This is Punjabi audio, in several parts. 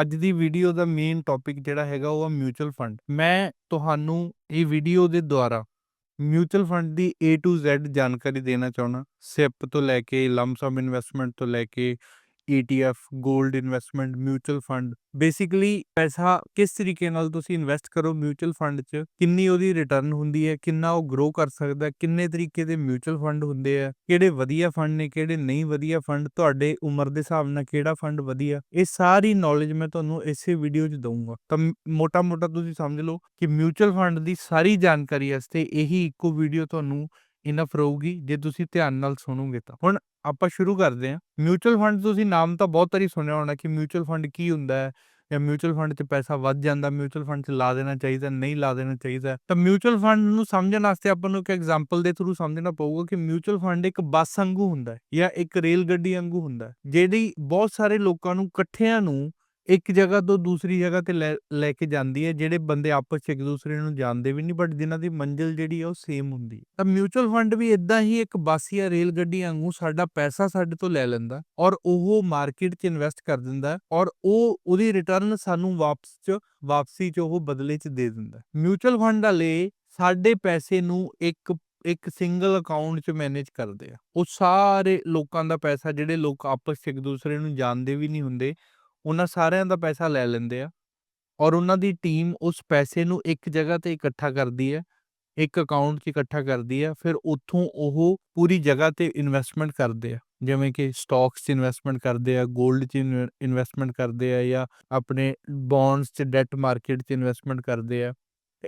ਅੱਜ ਦੀ ਵੀਡੀਓ ਦਾ ਮੇਨ ਟੌਪਿਕ ਜਿਹੜਾ ਹੈਗਾ ਉਹ ਆ ਮਿਊਚੁਅਲ ਫੰਡ ਮੈਂ ਤੁਹਾਨੂੰ ਇਹ ਵੀਡੀਓ ਦੇ ਦੁਆਰਾ ਮਿਊਚੁਅਲ ਫੰਡ ਦੀ A to Z ਜਾਣਕਾਰੀ ਦੇਣਾ ਚਾਹੁੰਦਾ। ਸਿਪ ਤੋਂ ਲੈ ਕੇ ਲੰਮਸਮ ਇਨਵੈਸਟਮੈਂਟ ਤੋਂ ਲੈ ਕੇ ETF 골ਡ ਇਨਵੈਸਟਮੈਂਟ ਮਿਊਚੁਅਲ ਫੰਡ ਬੇਸਿਕਲੀ ਪੈਸਾ ਕਿਸ ਤਰੀਕੇ ਨਾਲ ਤੁਸੀਂ ਇਨਵੈਸਟ ਕਰੋ ਮਿਊਚੁਅਲ ਫੰਡ 'ਚ, ਕਿੰਨੀ ਉਹਦੀ ਰਿਟਰਨ ਹੁੰਦੀ ਹੈ, ਕਿੰਨਾ ਉਹ ਗਰੋ ਕਰ ਸਕਦਾ, ਕਿੰਨੇ ਤਰੀਕੇ ਦੇ ਮਿਊਚੁਅਲ ਫੰਡ ਹੁੰਦੇ ਆ, ਕਿਹੜੇ ਵਧੀਆ ਫੰਡ ਨੇ, ਕਿਹੜੇ ਨਹੀਂ ਵਧੀਆ ਫੰਡ ਤੁਹਾਡੇ ਉਮਰ ਦੇ ਹਿਸਾਬ ਨਾਲ ਕਿਹੜਾ ਫੰਡ ਵਧੀਆ, ਇਹ ਸਾਰੀ ਨੌਲੇਜ ਮੈਂ ਤੁਹਾਨੂੰ ਇਸੇ ਵੀਡੀਓ 'ਚ ਦਊਂਗਾ। ਤਾਂ ਮੋਟਾ-ਮੋਟਾ ਤੁਸੀਂ ਸਮਝ ਲਓ ਕਿ ਮਿਊਚੁਅਲ ਫੰਡ ਦੀ ਸਾਰੀ ਜਾਣਕਾਰੀ ਵਾਸਤੇ ਇਹੀ ਇੱਕੋ ਵੀਡੀਓ ਤੁਹਾਨੂੰ ਇਨਫ ਰਹੂਗੀ, ਜੇ ਤੁਸੀਂ ਧਿਆਨ ਨਾਲ ਸੁਣੋਗੇ ਤਾਂ। ਹੁਣ ਆਪਾਂ ਸ਼ੁਰੂ ਕਰਦੇ ਹਾਂ। ਮਿਊਚੁਅਲ ਫੰਡ ਤੁਸੀਂ ਨਾਮ ਤਾਂ ਬਹੁਤ ਵਾਰੀ ਸੁਣਿਆ ਹੋਣਾ ਕਿ ਮਿਊਚੁਅਲ ਫੰਡ ਕੀ ਹੁੰਦਾ ਹੈ? ਜਾਂ ਮਿਊਚੁਅਲ ਫੰਡ 'ਚ ਪੈਸਾ ਵੱਧ ਜਾਂਦਾ ਮਿਊਚੁਅਲ ਫੰਡ 'ਚ ਲਾ ਦੇਣਾ ਚਾਹੀਦਾ, ਨਹੀਂ ਲਾ ਦੇਣਾ ਚਾਹੀਦਾ ਤਾਂ ਮਿਊਚੁਅਲ ਫੰਡ ਨੂੰ ਸਮਝਣ ਵਾਸਤੇ ਆਪਾਂ ਨੂੰ ਇੱਕ ਐਗਜ਼ਾਮਪਲ ਦੇ ਥਰੂ ਸਮਝਣਾ ਪਊਗਾ ਕਿ ਮਿਊਚੁਅਲ ਫੰਡ ਇੱਕ ਬੱਸ ਵਾਂਗੂ ਹੁੰਦਾ ਹੈ ਜਾਂ ਇੱਕ ਰੇਲ ਗੱਡੀ ਵਾਂਗੂ ਹੁੰਦਾ ਹੈ, ਜਿਹੜੀ ਬਹੁਤ ਸਾਰੇ ਲੋਕਾਂ ਨੂੰ, ਇਕੱਠਿਆਂ ਨੂੰ ਇੱਕ ਜਗ੍ਹਾ ਤੋਂ ਦੂਸਰੀ ਜਗ੍ਹਾ ਤੇ ਲੈ ਲੈ ਕੇ ਜਾਂਦੀ ਹੈ, ਜਿਹੜੇ ਬੰਦੇ ਆਪਸ 'ਚ ਇੱਕ ਦੂਸਰੇ ਨੂੰ ਜਾਣਦੇ ਵੀ ਨਹੀਂ ਬਟ ਜਿਨ੍ਹਾਂ ਦੀ ਮੰਜ਼ਿਲ ਜਿਹੜੀ ਹੈ ਉਹ ਸੇਮ ਹੁੰਦੀ ਹੈ ਤਾਂ ਮਿਊਚੁਅਲ ਫੰਡ ਵੀ ਇਦਾਂ ਹੀ ਇੱਕ ਬੱਸ ਜਾਂ ਰੇਲ ਗੱਡੀ ਵਾਂਗੂ ਸਾਡਾ ਪੈਸਾ ਸਾਡੇ ਤੋਂ ਲੈ ਲੈਂਦਾ ਔਰ ਉਹ ਮਾਰਕੀਟ 'ਚ ਇਨਵੈਸਟ ਕਰ ਦਿੰਦਾ ਔਰ ਉਹ, ਉਹਦੀ ਰਿਟਰਨ ਸਾਨੂੰ ਵਾਪਸ 'ਚ, ਵਾਪਸੀ 'ਚ ਉਹ ਬਦਲੇ 'ਚ ਦੇ ਦਿੰਦਾ ਹੈ। ਮਿਊਚੁਅਲ ਫੰਡ ਵਾਲੇ ਸਾਡੇ ਪੈਸੇ ਨੂੰ ਇੱਕ ਇੱਕ ਸਿੰਗਲ ਅਕਾਊਂਟ 'ਚ ਮੈਨੇਜ ਕਰਦੇ ਆ ਉਹ ਸਾਰੇ ਲੋਕਾਂ ਦਾ ਪੈਸਾ ਜਿਹੜੇ ਲੋਕ ਆਪਸ 'ਚ ਇੱਕ ਦੂਸਰੇ ਨੂੰ ਜਾਣਦੇ ਵੀ ਨਹੀਂ ਹੁੰਦੇ ਉਹਨਾਂ ਸਾਰਿਆਂ ਦਾ ਪੈਸਾ ਲੈ ਲੈਂਦੇ ਆ ਔਰ ਉਹਨਾਂ ਦੀ ਟੀਮ ਉਸ ਪੈਸੇ ਨੂੰ ਇੱਕ ਜਗ੍ਹਾ ਤੇ ਇਕੱਠਾ ਕਰਦੀ ਹੈ, ਇੱਕ ਅਕਾਊਂਟ 'ਚ ਇਕੱਠਾ ਕਰਦੀ ਹੈ, ਫਿਰ ਉੱਥੋਂ ਉਹ ਪੂਰੀ ਜਗ੍ਹਾ ਤੇ ਇਨਵੈਸਟਮੈਂਟ ਕਰਦੇ ਆ, ਜਿਵੇਂ ਕਿ ਸਟਾਕਸ 'ਚ ਇਨਵੈਸਟਮੈਂਟ ਕਰਦੇ ਆ 골ਡ 'ਚ ਇਨਵੈਸਟਮੈਂਟ ਕਰਦੇ ਆ ਜਾਂ ਆਪਣੇ ਬੌਂਡਸ 'ਚ ਡੈਟ ਮਾਰਕੀਟ 'ਚ ਇਨਵੈਸਟਮੈਂਟ ਕਰਦੇ ਆ।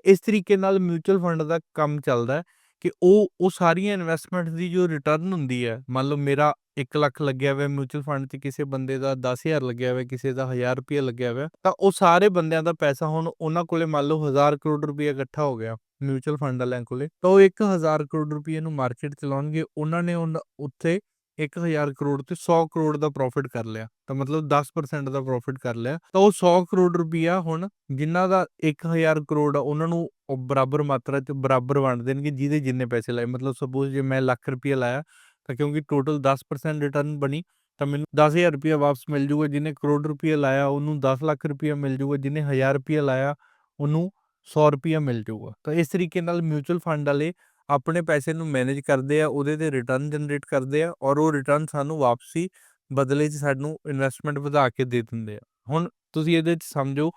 ਇਸ ਤਰੀਕੇ ਨਾਲ ਮਿਊਚੁਅਲ ਫੰਡ ਦਾ ਕੰਮ ਚੱਲਦਾ ਹੈ ਕਿ ਉਹ ਉਹ ਸਾਰੀਆਂ ਇਨਵੈਸਟਮੈਂਟ ਦੀ ਜੋ ਰਿਟਰਨ ਹੁੰਦੀ ਹੈ, ਮੰਨ ਲਓ ਮੇਰਾ 1 ਲੱਖ ਲੱਗਿਆ ਹੋਇਆ ਮਿਊਚੁਅਲ ਫੰਡ 'ਚ ਕਿਸੇ ਬੰਦੇ ਦਾ 10000 ਲੱਗਿਆ ਹੋਇਆ, ਕਿਸੇ ਦਾ 1000 ਰੁਪਏ ਲੱਗਿਆ ਹੋਇਆ, ਤਾਂ ਉਹ ਸਾਰੇ ਬੰਦਿਆਂ ਦਾ ਪੈਸਾ ਹੁਣ ਉਹਨਾਂ ਕੋਲੇ ਮੰਨ ਲਓ 1000 ਕਰੋੜ ਰੁਪਏ ਇਕੱਠਾ ਹੋ ਗਿਆ ਮਿਊਚੁਅਲ ਫੰਡ ਵਾਲਿਆਂ ਕੋਲੇ, ਤਾਂ ਉਹ 1000 ਕਰੋੜ ਰੁਪਏ ਨੂੰ ਮਾਰਕੀਟ ਚਲਾਉਣਗੇ ਉਹਨਾਂ ਨੇ ਉਨ- ਉੱਥੇ 1000 ਕਰੋੜ ਤੇ 100 ਕਰੋੜ ਦਾ ਪ੍ਰੋਫਿਟ ਕਰ ਲਿਆ। ਤਾਂ ਮਤਲਬ 10% ਦਾ ਪ੍ਰੋਫਿਟ ਕਰ ਲਿਆ। ਤਾਂ ਉਹ 100 ਕਰੋੜ ਰੁਪਇਆ ਹੁਣ ਜਿਨ੍ਹਾਂ ਦਾ 1000 ਕਰੋੜ ਆ, ਉਹਨਾਂ ਨੂੰ ਉਹ ਬਰਾਬਰ ਮਾਤਰਾ ਚ ਬਰਾਬਰ ਵੰਡ ਦੇਣਗੇ ਜਿਹਦੇ ਜਿੰਨੇ ਪੈਸੇ ਲਾਏ। ਮਤਲਬ ਸਪੋਜ਼ ਜੇ ਮੈਂ ਲੱਖ ਰੁਪਇਆ ਲਾਇਆ, ਤਾਂ ਕਿਉਂਕਿ ਟੋਟਲ 10% ਰਿਟਰਨ ਬਣੀ, ਤਾਂ ਮੈਨੂੰ 10000 ਰੁਪਇਆ ਵਾਪਸ ਮਿਲ ਜੂਗਾ। ਜਿਹਨੇ ਕਰੋੜ ਰੁਪਇਆ ਲਾਇਆ, ਉਹਨੂੰ 10 ਲੱਖ ਰੁਪਇਆ ਮਿਲ ਜੂਗਾ। ਜਿਹਨੇ 1000 ਰੁਪਇਆ ਲਾਇਆ, ਉਹਨੂੰ 100 ਰੁਪਇਆ ਮਿਲ ਜੂਗਾ। ਤਾਂ ਇਸ ਤਰੀਕੇ ਨਾਲ ਮਿਊਚੁਅਲ ਫੰਡ ਵਾਲੇ ਆਪਣੇ ਪੈਸੇ ਨੂੰ ਮੈਨੇਜ ਕਰਦੇ ਆ, ਉਹਦੇ ਤੇ ਰਿਟਰਨ ਜਨਰੇਟ ਕਰਦੇ ਆ ਔਰ ਉਹ ਰਿਟਰਨ ਸਾਨੂੰ ਵਾਪਸੀ ਬਦਲੇ 'ਚ ਸਾਨੂੰ ਇਨਵੈਸਟਮੈਂਟ ਵਧਾ ਕੇ ਦੇ ਦਿੰਦੇ ਆ। ਹੁਣ ਤੁਸੀਂ ਇਹਦੇ 'ਚ ਸਮਝੋ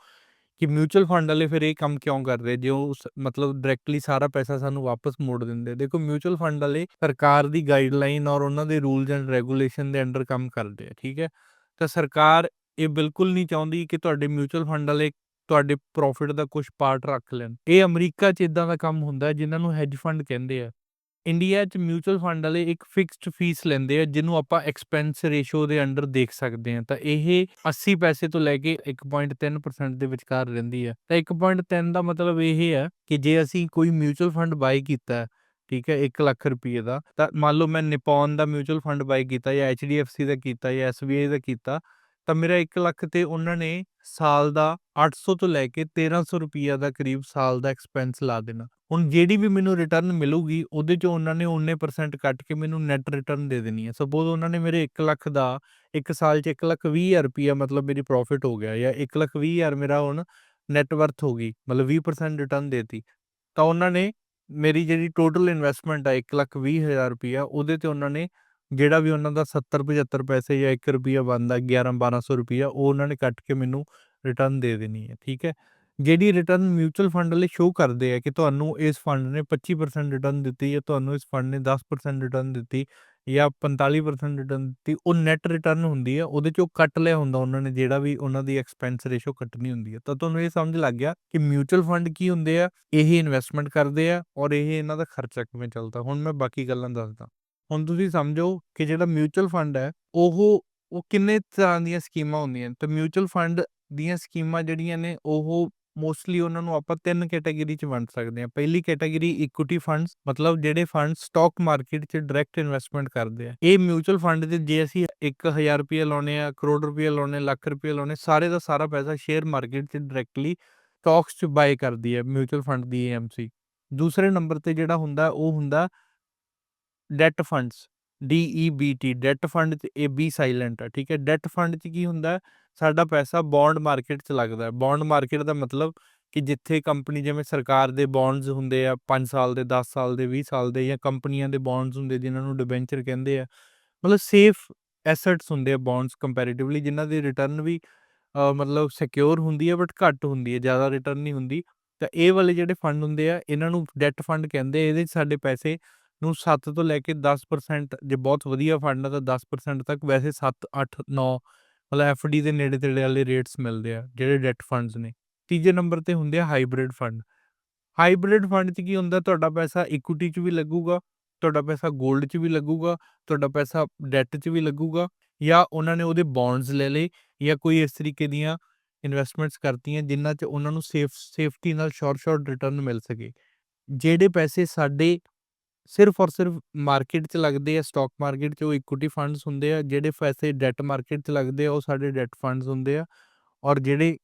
ਕਿ ਮਿਊਚੁਅਲ ਫੰਡ ਵਾਲੇ ਫਿਰ ਇਹ ਕੰਮ ਕਿਉਂ ਕਰਦੇ ਜੇ ਉਹ ਮਤਲਬ ਡਾਇਰੈਕਟਲੀ ਸਾਰਾ ਪੈਸਾ ਸਾਨੂੰ ਵਾਪਸ ਮੋੜ ਦਿੰਦੇ ਦੇਖੋ ਮਿਊਚੁਅਲ ਫੰਡ ਵਾਲੇ ਸਰਕਾਰ ਦੀ ਗਾਈਡਲਾਈਨ ਔਰ ਉਹਨਾਂ ਦੇ ਰੂਲਸ ਐਂਡ ਰੈਗੂਲੇਸ਼ਨ ਦੇ ਅੰਡਰ ਕੰਮ ਕਰਦੇ ਆ, ਠੀਕ ਹੈ? ਤਾਂ ਸਰਕਾਰ ਇਹ ਬਿਲਕੁਲ ਨਹੀਂ ਚਾਹੁੰਦੀ ਕਿ ਤੁਹਾਡੇ ਮਿਊਚੁਅਲ ਫੰਡ ਵਾਲੇ ਤੁਹਾਡੇ ਪ੍ਰੋਫਿਟ ਦਾ ਕੁਝ ਪਾਰਟ ਰੱਖ ਲੈਣ। ਇਹ ਅਮਰੀਕਾ 'ਚ ਇਦਾਂ ਦਾ ਕੰਮ ਹੁੰਦਾ ਜਿਨ੍ਹਾਂ ਨੂੰ ਹੈਜ ਫੰਡ ਕਹਿੰਦੇ ਆ। ਇੰਡੀਆ 'ਚ ਮਿਊਚੁਅਲ ਫੰਡ ਵਾਲੇ ਇੱਕ ਫਿਕਸਡ ਫੀਸ ਲੈਂਦੇ ਆ, ਜਿਹਨੂੰ ਆਪਾਂ ਐਕਸਪੈਂਸ ਰੇਸ਼ੋ ਦੇ ਅੰਡਰ ਦੇਖ ਸਕਦੇ ਹਾਂ। ਤਾਂ ਇਹ 80 ਪੈਸੇ ਤੋਂ ਲੈ ਕੇ 1.3% ਦੇ ਵਿਚਕਾਰ ਰਹਿੰਦੀ ਹੈ। ਤਾਂ 1.3 ਦਾ ਮਤਲਬ ਇਹ ਹੈ ਕਿ ਜੇ ਅਸੀਂ ਕੋਈ ਮਿਊਚੁਅਲ ਫੰਡ ਬਾਈ ਕੀਤਾ ਠੀਕ ਹੈ 1 ਲੱਖ ਰੁਪਏ ਦਾ, ਤਾਂ ਮੰਨ ਲਓ ਮੈਂ ਨਿਪੋਨ ਦਾ ਮਿਊਚੁਅਲ ਫੰਡ ਬਾਈ ਕੀਤਾ ਜਾਂ HDFC ਦਾ ਕੀਤਾ ਜਾਂ SBI ਦਾ ਕੀਤਾ, ਤਾਂ ਮੇਰਾ 1 ਲੱਖ ਤੇ ਉਹਨਾਂ ਨੇ ਸਾਲ ਦਾ 800 ਤੋਂ ਲੈ ਕੇ 1300 ਰੁਪਈਆ ਦਾ ਕਰੀਬ ਸਾਲ ਦਾ ਐਕਸਪੈਂਸ ਲਾ ਦੇਣਾ। ਹੁਣ ਜਿਹੜੀ ਵੀ ਮੈਨੂੰ ਰਿਟਰਨ ਮਿਲੂਗੀ, ਉਹਦੇ ਚੋਂ ਉਹਨਾਂ ਨੇ 19% ਕੱਟ ਕੇ ਮੈਨੂੰ ਨੈਟ ਰਿਟਰਨ ਦੇ ਦੇਣੀ ਹੈ। ਸਪੋਜ਼ ਉਹਨਾਂ ਨੇ ਮੇਰੇ 1 ਲੱਖ ਦਾ, ਇੱਕ ਸਾਲ 'ਚ 1 ਲੱਖ 20 ਹਜ਼ਾਰ ਰੁਪਈਆ ਮਤਲਬ ਮੇਰੀ ਪ੍ਰੋਫਿਟ ਹੋ ਗਿਆ ਜਾਂ 1 ਲੱਖ 20 ਹਜ਼ਾਰ ਮੇਰਾ ਹੁਣ ਨੈਟ ਵਰਥ ਹੋ ਗਈ, ਮਤਲਬ 20% ਰਿਟਰਨ ਦੇਤੀ, ਤਾਂ ਉਹਨਾਂ ਨੇ ਮੇਰੀ ਜਿਹੜੀ ਟੋਟਲ ਇਨਵੈਸਟਮੈਂਟ ਆ 1 ਲੱਖ 20 ਹਜ਼ਾਰ ਰੁਪਈਆ, ਉਹਦੇ ਤੇ ਉਹਨਾਂ ਨੇ ਜਿਹੜਾ ਵੀ ਉਹਨਾਂ ਦਾ 70 75 ਪੈਸੇ ਜਾਂ 1 ਰੁਪਈਆ ਬਣਦਾ 11 1200 ਰੁਪਈਆ, ਉਹ ਉਹਨਾਂ ਨੇ ਕੱਟ ਕੇ ਮੈਨੂੰ ਰਿਟਰਨ ਦੇ ਦੇਣੀ ਹੈ, ਠੀਕ ਹੈ? ਜਿਹੜੀ ਰਿਟਰਨ ਮਿਊਚੁਅਲ ਫੰਡ ਵਾਲੇ ਸ਼ੋ ਕਰਦੇ ਆ ਕਿ ਤੁਹਾਨੂੰ ਇਸ ਫੰਡ ਨੇ 25% ਰਿਟਰਨ ਦਿੱਤੀ ਜਾਂ ਤੁਹਾਨੂੰ ਇਸ ਫੰਡ ਨੇ 10% ਰਿਟਰਨ ਦਿੱਤੀ ਜਾਂ 45% ਰਿਟਰਨ ਦਿੱਤੀ, ਉਹ ਨੈਟ ਰਿਟਰਨ ਹੁੰਦੀ ਹੈ, ਉਹਦੇ ਚੋਂ ਕੱਟ ਲਿਆ ਹੁੰਦਾ ਉਹਨਾਂ ਨੇ, ਜਿਹੜਾ ਵੀ ਉਹਨਾਂ ਦੀ ਐਕਸਪੈਂਸ ਰੇਸ਼ੋ ਕੱਟਣੀ ਹੁੰਦੀ ਹੈ। ਤਾਂ ਤੁਹਾਨੂੰ ਇਹ ਸਮਝ ਲੱਗ ਗਿਆ ਕਿ ਮਿਊਚੁਅਲ ਫੰਡ ਕੀ ਹੁੰਦੇ ਆ, ਇਹ ਇਨਵੈਸਟਮੈਂਟ ਕਰਦੇ ਆ ਔਰ ਇਹ ਇਹਨਾਂ ਦਾ ਖਰਚਾ ਕਿਵੇਂ ਚੱਲਦਾ। ਹੁਣ ਮੈਂ ਬਾਕੀ ਗੱਲਾਂ ਦੱਸਦਾ। ਹੁਣ ਤੁਸੀਂ ਸਮਝੋ ਕਿ ਜਿਹੜਾ ਮਿਊਚੁਅਲ ਫੰਡ ਹੈ, ਉਹ ਉਹ ਕਿੰਨੇ ਤਰ੍ਹਾਂ ਦੀਆਂ ਸਕੀਮਾਂ ਹੁੰਦੀਆਂ ਤੇ ਮਿਊਚੁਅਲ ਫੰਡ ਦੀਆਂ ਸਕੀਮਾਂ ਜਿਹੜੀਆਂ ਨੇ, ਉਹ ਮੋਸਟਲੀ ਉਹਨਾਂ ਨੂੰ ਆਪਾਂ ਤਿੰਨ ਕੈਟਾਗਰੀ ਚ ਵੰਡ ਸਕਦੇ ਹਾਂ। ਪਹਿਲੀ ਕੈਟਾਗਰੀ ਇਕੁਇਟੀ ਫੰਡਸ ਮਤਲਬ ਜਿਹੜੇ ਫੰਡ ਸਟਾਕ ਮਾਰਕੀਟ 'ਚ ਡਾਇਰੈਕਟ ਇਨਵੈਸਟਮੈਂਟ ਕਰਦੇ ਆ। ਇਹ ਮਿਊਚੁਅਲ ਫੰਡ ਦੇ ਜੇ ਅਸੀਂ 1000 ਰੁਪਏ ਲਾਉਨੇ ਆ ਕਰੋੜ ਰੁਪਏ ਲਾਉਨੇ ਲੱਖ ਰੁਪਏ ਲਾਉਨੇ ਸਾਰੇ ਦਾ ਸਾਰਾ ਪੈਸਾ ਸ਼ੇਅਰ ਮਾਰਕੀਟ 'ਚ ਡਾਇਰੈਕਟਲੀ ਸਟਾਕਸ 'ਚ ਬਾਏ ਕਰਦੀ ਹੈ ਮਿਊਚੁਅਲ ਫੰਡ ਦੀ ਏਐਮਸੀ ਦੂਸਰੇ ਨੰਬਰ ਤੇ ਜਿਹੜਾ ਹੁੰਦਾ, ਉਹ ਹੁੰਦਾ debt funds D E B T debt fund 'ਚ ਇਹ ਬੀ ਸਾਇਲੈਂਟ ਆ, ਠੀਕ ਹੈ? ਡੈਟ ਫੰਡ 'ਚ ਕੀ ਹੁੰਦਾ ਸਾਡਾ ਪੈਸਾ ਬੌਂਡ ਮਾਰਕੀਟ 'ਚ ਲੱਗਦਾ ਹੈ। ਬੌਂਡ ਮਾਰਕੀਟ ਦਾ ਮਤਲਬ ਕਿ ਜਿੱਥੇ ਕੰਪਨੀ ਜਿਵੇਂ ਸਰਕਾਰ ਦੇ ਬੌਂਡਸ ਹੁੰਦੇ ਆ 5 ਸਾਲ ਦੇ 10 ਸਾਲ ਦੇ 20 ਸਾਲ ਦੇ ਜਾਂ ਕੰਪਨੀਆਂ ਦੇ ਬੌਂਡਸ ਹੁੰਦੇ ਜਿਨ੍ਹਾਂ ਨੂੰ ਡਿਬੈਂਚਰ ਕਹਿੰਦੇ ਆ, ਮਤਲਬ ਸੇਫ ਐਸੈਟਸ ਹੁੰਦੇ ਆ ਬੌਂਡਸ ਕੰਪੈਰੀਟਿਵਲੀ ਜਿਨ੍ਹਾਂ ਦੀ ਰਿਟਰਨ ਵੀ ਮਤਲਬ ਸਿਕਿਉਰ ਹੁੰਦੀ ਹੈ ਬਟ ਘੱਟ ਹੁੰਦੀ ਹੈ, ਜ਼ਿਆਦਾ ਰਿਟਰਨ ਨਹੀਂ ਹੁੰਦੀ। ਤਾਂ ਇਹ ਵਾਲੇ ਜਿਹੜੇ ਫੰਡ ਹੁੰਦੇ ਆ, ਇਹਨਾਂ ਨੂੰ ਡੈਟ ਫੰਡ ਕਹਿੰਦੇ ਇਹਦੇ 'ਚ ਸਾਡੇ ਪੈਸੇ ਨੂੰ 7 ਤੋਂ ਲੈ ਕੇ 10% ਜੇ ਬਹੁਤ ਵਧੀਆ ਫੰਡ ਆ ਤਾਂ 10% ਤੱਕ ਵੈਸੇ 7 8 9 ਮਤਲਬ ਐਫਡੀ ਦੇ ਨੇੜੇ ਤੇੜੇ ਵਾਲੇ ਰੇਟਸ ਮਿਲਦੇ ਆ, ਜਿਹੜੇ ਡੈਟ ਫੰਡਸ ਨੇ। ਤੀਜੇ ਨੰਬਰ ਤੇ ਹੁੰਦੇ ਆ ਹਾਈਬ੍ਰਿਡ ਫੰਡ ਹਾਈਬ੍ਰਿਡ ਫੰਡ 'ਚ ਕੀ ਹੁੰਦਾ, ਤੁਹਾਡਾ ਪੈਸਾ ਇਕੁਇਟੀ 'ਚ ਵੀ ਲੱਗੂਗਾ, ਤੁਹਾਡਾ ਪੈਸਾ 골ਡ 'ਚ ਵੀ ਲੱਗੂਗਾ, ਤੁਹਾਡਾ ਪੈਸਾ ਡੈਟ 'ਚ ਵੀ ਲੱਗੂਗਾ, ਜਾਂ ਉਹਨਾਂ ਨੇ ਉਹਦੇ ਬੌਂਡਸ ਲੈ ਲਏ, ਜਾਂ ਕੋਈ ਇਸ ਤਰੀਕੇ ਦੀਆਂ ਇਨਵੈਸਟਮੈਂਟਸ ਕਰਤੀਆਂ ਜਿਨ੍ਹਾਂ 'ਚ ਉਹਨਾਂ ਨੂੰ ਸੇਫ ਸੇਫਟੀ ਨਾਲ ਸ਼ੋਰਟ ਸ਼ੋਰਟ ਰਿਟਰਨ ਮਿਲ ਸਕੇ। ਜਿਹੜੇ ਪੈਸੇ ਸਾਡੇ ਸਿਰਫ ਔਰ ਸਿਰਫ ਮਾਰਕੀਟ 'ਚ ਲੱਗਦੇ ਆ, ਸਟਾਕ ਮਾਰਕੀਟ 'ਚ ਉਹ ਇਕੁਇਟੀ ਫੰਡਸ ਹੁੰਦੇ ਆ, ਜਿਹੜੇ ਪੈਸੇ ਡੈਟ ਮਾਰਕੀਟ 'ਚ ਲੱਗਦੇ ਆ, ਉਹ ਸਾਡੇ ਡੈਟ ਫੰਡਸ ਹੁੰਦੇ ਆ ਔਰ ਜਿਹੜੇ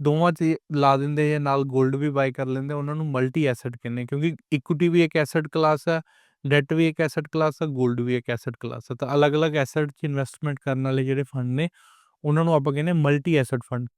ਦੋਵਾਂ 'ਚ ਲਾ ਦਿੰਦੇ ਆ ਨਾਲ 골ਡ ਵੀ ਬਾਈ ਕਰ ਲੈਂਦੇ ਉਹਨਾਂ ਨੂੰ ਮਲਟੀ ਐਸੈਟ ਕਹਿੰਦੇ ਕਿਉਂਕਿ ਇਕੁਇਟੀ ਵੀ ਇੱਕ ਐਸੈਟ ਕਲਾਸ ਆ ਡੈਟ ਵੀ ਇੱਕ ਐਸੈਟ ਕਲਾਸ ਆ 골ਡ ਵੀ ਇੱਕ ਐਸੈਟ ਕਲਾਸ ਆ, ਤਾਂ ਅਲੱਗ-ਅਲੱਗ ਐਸੈਟ 'ਚ ਇਨਵੈਸਟਮੈਂਟ ਕਰਨ ਵਾਲੇ ਜਿਹੜੇ ਫੰਡ ਨੇ, ਉਹਨਾਂ ਨੂੰ ਆਪਾਂ ਕਹਿੰਦੇ ਮਲਟੀ ਐਸੈਟ ਫੰਡ